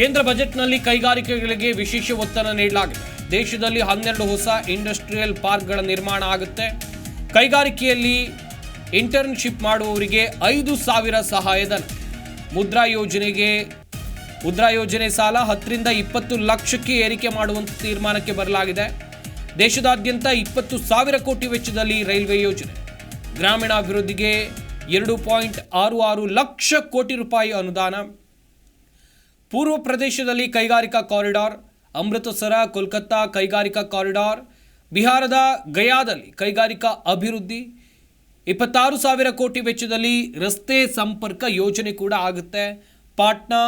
ಕೇಂದ್ರ ಬಜೆಟ್ನಲ್ಲಿ ಕೈಗಾರಿಕೆಗಳಿಗೆ ವಿಶೇಷ ಒತ್ತನ್ನು ನೀಡಲಾಗಿದೆ. ದೇಶದಲ್ಲಿ ಹನ್ನೆರಡು ಹೊಸ ಇಂಡಸ್ಟ್ರಿಯಲ್ ಪಾರ್ಕ್ಗಳ ನಿರ್ಮಾಣ ಆಗುತ್ತೆ. ಕೈಗಾರಿಕೆಯಲ್ಲಿ ಇಂಟರ್ನ್ಶಿಪ್ ಮಾಡುವವರಿಗೆ ಐದು ಸಾವಿರ ಸಹಾಯಧನ. ಮುದ್ರಾ ಯೋಜನೆಗೆ, ಮುದ್ರಾ ಯೋಜನೆ ಸಾಲ ಹತ್ತರಿಂದ ಇಪ್ಪತ್ತು ಲಕ್ಷಕ್ಕೆ ಏರಿಕೆ ಮಾಡುವಂಥ ತೀರ್ಮಾನಕ್ಕೆ ಬರಲಾಗಿದೆ. ದೇಶದಾದ್ಯಂತ ಇಪ್ಪತ್ತು ಸಾವಿರ ಕೋಟಿ ವೆಚ್ಚದಲ್ಲಿ ರೈಲ್ವೆ ಯೋಜನೆ. ಗ್ರಾಮೀಣಾಭಿವೃದ್ಧಿಗೆ ಎರಡು ಪಾಯಿಂಟ್ ಆರು ಆರು ಲಕ್ಷ ಕೋಟಿ ರೂಪಾಯಿ ಅನುದಾನ. ಪೂರ್ವ ಪ್ರದೇಶದಲ್ಲಿ ಕೈಗಾರಿಕಾ ಕಾರಿಡಾರ್, ಅಮೃತಸರ, ಕೋಲ್ಕತ್ತಾ ಕೈಗಾರಿಕಾ ಕಾರಿಡಾರ್, ಬಿಹಾರದ ಗಯಾದಲ್ಲಿ ಕೈಗಾರಿಕಾ ಅಭಿವೃದ್ಧಿ, ಇಪ್ಪತ್ತಾರು ಸಾವಿರ ಕೋಟಿ ವೆಚ್ಚದಲ್ಲಿ ರಸ್ತೆ ಸಂಪರ್ಕ ಯೋಜನೆ ಕೂಡ ಆಗುತ್ತೆ. ಪಾಟ್ನಾ,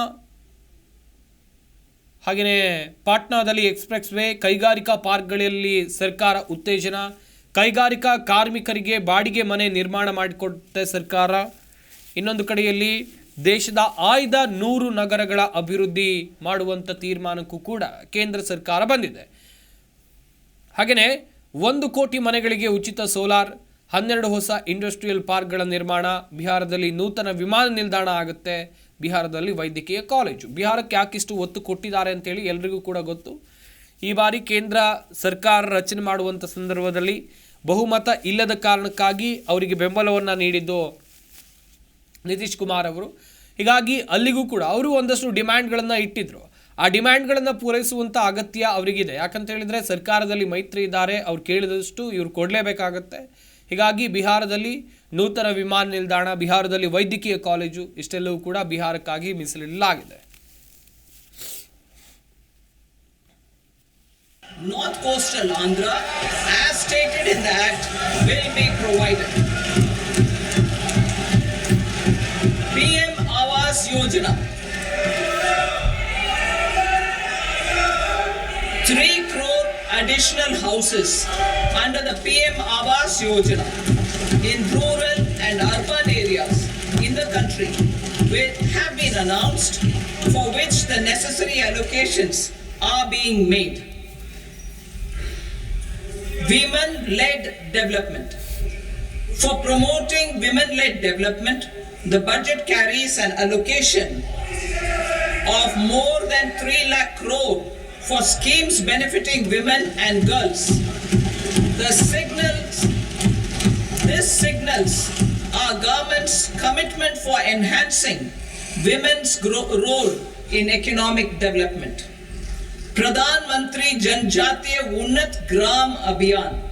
ಹಾಗೆಯೇ ಪಾಟ್ನಾದಲ್ಲಿ ಎಕ್ಸ್ಪ್ರೆಸ್ ವೇ ಕೈಗಾರಿಕಾ ಪಾರ್ಕ್ಗಳಲ್ಲಿ ಸರ್ಕಾರ ಉತ್ತೇಜನ, ಕೈಗಾರಿಕಾ ಕಾರ್ಮಿಕರಿಗೆ ಬಾಡಿಗೆ ಮನೆ ನಿರ್ಮಾಣ ಮಾಡಿಕೊಡುತ್ತೆ ಸರ್ಕಾರ. ಇನ್ನೊಂದು ಕಡೆಯಲ್ಲಿ ದೇಶದ ಆಯ್ದ ನೂರು ನಗರಗಳ ಅಭಿವೃದ್ಧಿ ಮಾಡುವಂಥ ತೀರ್ಮಾನಕ್ಕೂ ಕೂಡ ಕೇಂದ್ರ ಸರ್ಕಾರ ಬಂದಿದೆ. ಹಾಗೆಯೇ ಒಂದು ಕೋಟಿ ಮನೆಗಳಿಗೆ ಉಚಿತ ಸೋಲಾರ್, ಹನ್ನೆರಡು ಹೊಸ ಇಂಡಸ್ಟ್ರಿಯಲ್ ಪಾರ್ಕ್ಗಳ ನಿರ್ಮಾಣ, ಬಿಹಾರದಲ್ಲಿ ನೂತನ ವಿಮಾನ ನಿಲ್ದಾಣ ಆಗುತ್ತೆ, ಬಿಹಾರದಲ್ಲಿ ವೈದ್ಯಕೀಯ ಕಾಲೇಜು. ಬಿಹಾರಕ್ಕೆ ಯಾಕಿಷ್ಟು ಒತ್ತು ಕೊಟ್ಟಿದ್ದಾರೆ ಅಂತೇಳಿ ಎಲ್ರಿಗೂ ಕೂಡ ಗೊತ್ತು. ಈ ಬಾರಿ ಕೇಂದ್ರ ಸರ್ಕಾರ ರಚನೆ ಮಾಡುವಂಥ ಸಂದರ್ಭದಲ್ಲಿ ಬಹುಮತ ಇಲ್ಲದ ಕಾರಣಕ್ಕಾಗಿ ಅವರಿಗೆ ಬೆಂಬಲವನ್ನು ನೀಡಿದ್ದು ನಿತೀಶ್ ಕುಮಾರ್ ಅವರು. ಹೀಗಾಗಿ ಅಲ್ಲಿಗೂ ಕೂಡ ಅವರು ಒಂದಷ್ಟು ಡಿಮ್ಯಾಂಡ್ಗಳನ್ನು ಇಟ್ಟಿದ್ರು. ಆ ಡಿಮ್ಯಾಂಡ್ಗಳನ್ನು ಪೂರೈಸುವಂಥ ಅಗತ್ಯ ಅವರಿಗಿದೆ. ಯಾಕಂತ ಹೇಳಿದರೆ ಸರ್ಕಾರದಲ್ಲಿ ಮೈತ್ರಿ ಇದ್ದಾರೆ ಅವ್ರು ಕೇಳಿದಷ್ಟು ಇವ್ರು ಕೊಡಲೇಬೇಕಾಗತ್ತೆ. ಹೀಗಾಗಿ ಬಿಹಾರದಲ್ಲಿ ನೂತನ ವಿಮಾನ ನಿಲ್ದಾಣ ಬಿಹಾರದಲ್ಲಿ ವೈದ್ಯಕೀಯ ಕಾಲೇಜು ಇಷ್ಟೆಲ್ಲವೂ ಕೂಡ ಬಿಹಾರಕ್ಕಾಗಿ ಮೀಸಲಿಡಲಾಗಿದೆ. North Coastal Andhra, as stated in the Act, will be provided. PM Awas Yojana. Three crore additional houses under the PM Awas Yojana in rural and urban areas in the country will have been announced for which the necessary allocations are being made. Women led development. For promoting women led development, the budget carries an allocation of more than 3 lakh crore for schemes benefiting women and girls. The signals, this signals our government's commitment for enhancing women's role in economic development. Pradhan Mantri Janjatiya Unnat Gram Abhiyan